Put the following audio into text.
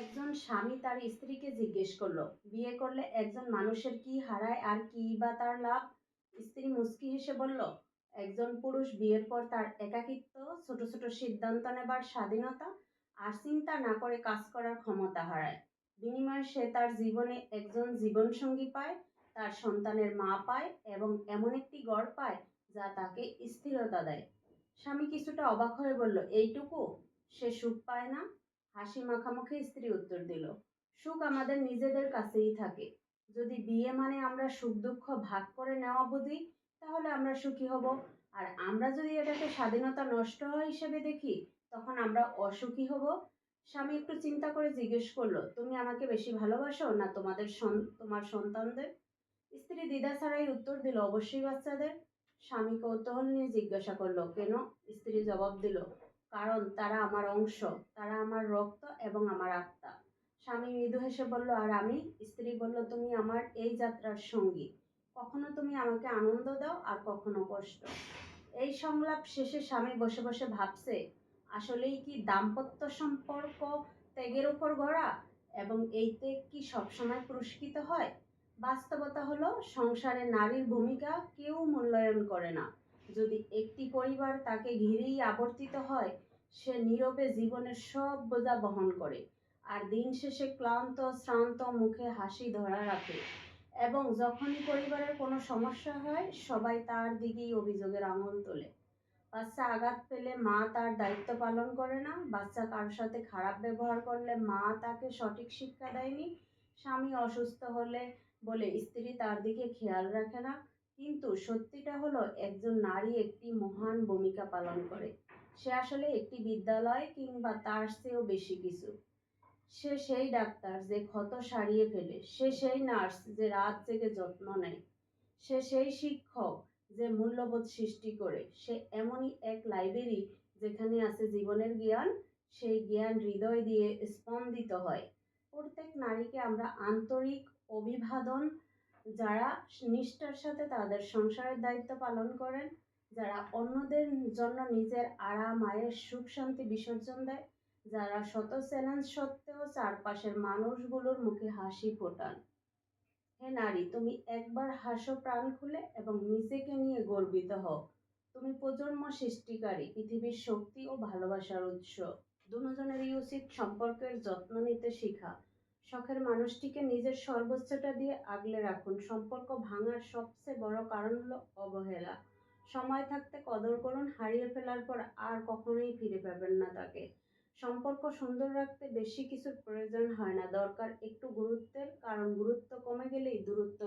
একজন স্বামী তার স্ত্রীকে জিজ্ঞেস করল, বিয়ে করলে একজন মানুষের কি হারায় আর কি বা তার লাভ? স্ত্রী মুচকি হেসে বলল, একজন পুরুষ বিয়ের পর তার একাকিত্ব, ছোট ছোট সিদ্ধান্ত নেবার স্বাধীনতা আর চিন্তা না করে কাজ করার ক্ষমতা হারায়। বিনিময়ে সে তার জীবনে একজন জীবনসঙ্গী পায়, তার সন্তানের মা পায় এবং এমন একটি গড় পায় যা তাকে স্থিরতা দেয়। স্বামী কিছুটা অবাক হয়ে বলল, এইটুকু? সে সুখ পায় না? হাসি মাখামাখি স্ত্রী উত্তর দিল, সুখ আমাদের নিজেদের কাছেই থাকে। যদি বিয়ে মানে আমরা সুখ দুঃখ ভাগ করে নেওয়া বুঝি, তাহলে আমরা সুখী হব। আর আমরা যদি এটাকে স্বাধীনতা নষ্ট হওয়া হিসেবে দেখি, তখন আমরা অসুখী হব। স্বামী একটু চিন্তা করে জিজ্ঞেস করল, তুমি আমাকে বেশি ভালোবাসো না তোমাদের তোমার সন্তানদের? স্ত্রী দ্বিধা ছাড়াই উত্তর দিল, অবশ্যই বাচ্চাদের। স্বামী কৌতূহল নিয়ে জিজ্ঞাসা করল, কেন? স্ত্রী জবাব দিল কারণ তারা আমার অংশ, তারা আমার রক্ত এবং আমার আত্মা। স্বামী মৃদু হেসে বলল, আর আমি? স্ত্রী বলল, তুমি আমার এই যাত্রার সঙ্গী। কখনো তুমি আমাকে আনন্দ দাও আর কখনো কষ্ট। এই সংলাপ শেষে স্বামী বসে বসে ভাবছে, আসলেই কি দাম্পত্য সম্পর্ক ত্যাগের উপর গড়া এবং এই ত্যাগ কি সবসময় পুরস্কৃত হয়? বাস্তবতা হলো, সংসারে নারীর ভূমিকা কেউ মূল্যায়ন করে না। যদি একটি পরিবার তাকে ঘিরেই আবর্তিত হয়, সে নীরবে জীবনের সব বোঝা বহন করে আর দিন শেষে ক্লান্ত, শ্রান্ত মুখে হাসি ধরা রাখে। এবং যখনই পরিবারের কোনো সমস্যা হয়, সবাই তার দিকেই অভিযোগের আঙুল তোলে। বাচ্চা আঘাত পেলে মা তার দায়িত্ব পালন করে না। বাচ্চা কারোর সাথে খারাপ ব্যবহার করলে মা তাকে সঠিক শিক্ষা দেয়নি। স্বামী অসুস্থ হলে বলে, স্ত্রী তার দিকে খেয়াল রাখে না। কিন্তু সত্যিটা হলো একজন নারী একটি মহান ভূমিকা পালন করে। সে আসলে একটি বিদ্যালয় কিংবা তার চেয়েও বেশি কিছু। সে সেই ডাক্তার যে ক্ষত সারিয়ে ফেলে, সে সেই নার্স যে রাত জেগে যত্ন নেয়, সে সেই শিক্ষক যে মূল্যবোধ সৃষ্টি করে, সে এমনই এক লাইব্রেরি যেখানে আছে জীবনের জ্ঞান, সেই জ্ঞান হৃদয় দিয়ে স্পন্দিত হয়। প্রত্যেক নারীকে আমরা আন্তরিক অভিবাদন যারা নিষ্ঠার সাথে তাদের সংসারের দায়িত্ব পালন করেন, যারা অন্যদের জন্য নিজের আরাম আয়ের সুখ শান্তি বিসর্জন দেয়, যারা শত চ্যালেঞ্জ সত্ত্বেও চারপাশের মানুষগুলোর মুখে হাসি ফোটান। হে নারী, তুমি একবার হাসো প্রাণ খুলে এবং নিজেকে নিয়ে গর্বিত হও। তুমি প্রজন্ম সৃষ্টিকারী, পৃথিবীর শক্তি ও ভালোবাসার উৎস। দুজনেরই উচিত সম্পর্কের যত্ন নিতে শেখা। শখের মানুষটিকে নিজের সর্বোচ্চটা দিয়ে আগলে রাখুন। সম্পর্ক ভাঙার সবচেয়ে বড় কারণ হলো অবহেলা। সময় থাকতে কদর করুন, হারিয়ে ফেলার পর আর কখনোই ফিরে পাবেন না তাকে। সম্পর্ক সুন্দর রাখতে বেশি কিছুর প্রয়োজন হয় না। দরকার একটু গুরুত্বের, কারণ গুরুত্ব কমে গেলেই দূরত্ব